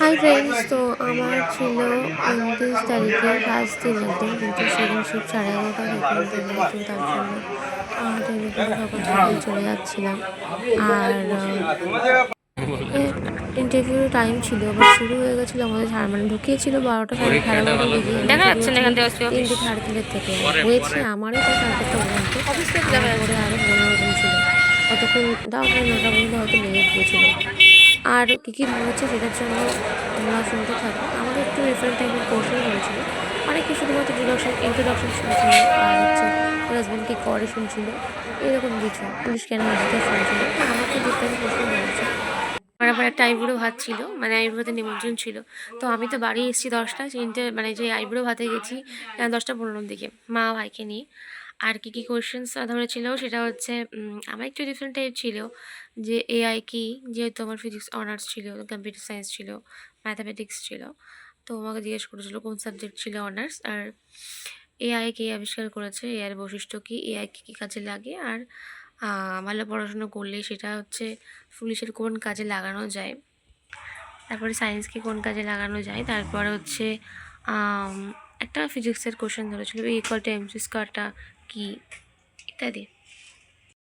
Hi friends তো আমার ছিল উনত্রিশ তারিখে ফার্স্ট দিন কিন্তু সেদিন শিব সাড়ে এগারোটা থেকে তার জন্য টেলিফোনে সকাল চলে যাচ্ছিলাম। আর ইন্টারভিউ টাইম ছিল আবার শুরু হয়ে গেছিল আমাদের সাড়ে মানে ঢুকিয়েছিল বারোটা সাড়ে সাড়ে বারোটা তিনটে সাড়ে তিনটের থেকে। হয়েছে আমারই তো সাড়ে চারটা পর্যন্ত। আরও পনেরো জন ছিল। কতক্ষণ তাও প্রায় নটা পর্যন্ত হয়তো লেগে গিয়েছিল আর কী কী হচ্ছে সেটার জন্য আমরা শুনতে থাকি। আমাদের একটু ডিফারেন্ট টাইপের কোর্সও হয়েছিল। অনেকে শুধুমাত্র ইন্ট্রোডাকশন ইন্ট্রোডাকশন শুনছিল আর হচ্ছে হাজব্যান্ড কী করে শুনছিল। এরকম কিছু। পুলিশ কেন আসতে শুনছিল? আমাকে ডিফারেন্ট প্রশ্ন হয়েছে। আমার আবার একটা আইবুড়ো ভাত ছিল মানে আইবুড়োতে নিমন্ত্রণ ছিল। তো আমি তো বাড়ি এসেছি দশটা তিনটে মানে যে আইবুড়ো ভাতে গেছি দশটা পনেরোর দিকে, মা ভাইকে নিয়ে। আর কী কী কোয়েশ্চেন্স ধরেছিল সেটা হচ্ছে আমার একটু ডিফারেন্ট টাইপ ছিল। যে এআই কি? যেহেতু আমার ফিজিক্স অনার্স ছিল কম্পিউটার সায়েন্স ছিল ম্যাথামেটিক্স ছিল। তো আমাকে জিজ্ঞেস করেছিল কোন সাবজেক্ট ছিল অনার্স আর এআই কে আবিষ্কার করেছে এআইয়ের বৈশিষ্ট্য কী? এআই কী কী কাজে লাগে? আর ভালো পড়াশোনা করলে সেটা হচ্ছে পুলিশের কোন কাজে লাগানো যায়? তারপরে সায়েন্সকে কোন কাজে লাগানো যায়? তারপরে হচ্ছে একটা ফিজিক্সের কোশ্চেন ধরেছিল ইকুয়াল টু এমসি স্কোয়ারটা কী? ইত্যাদি।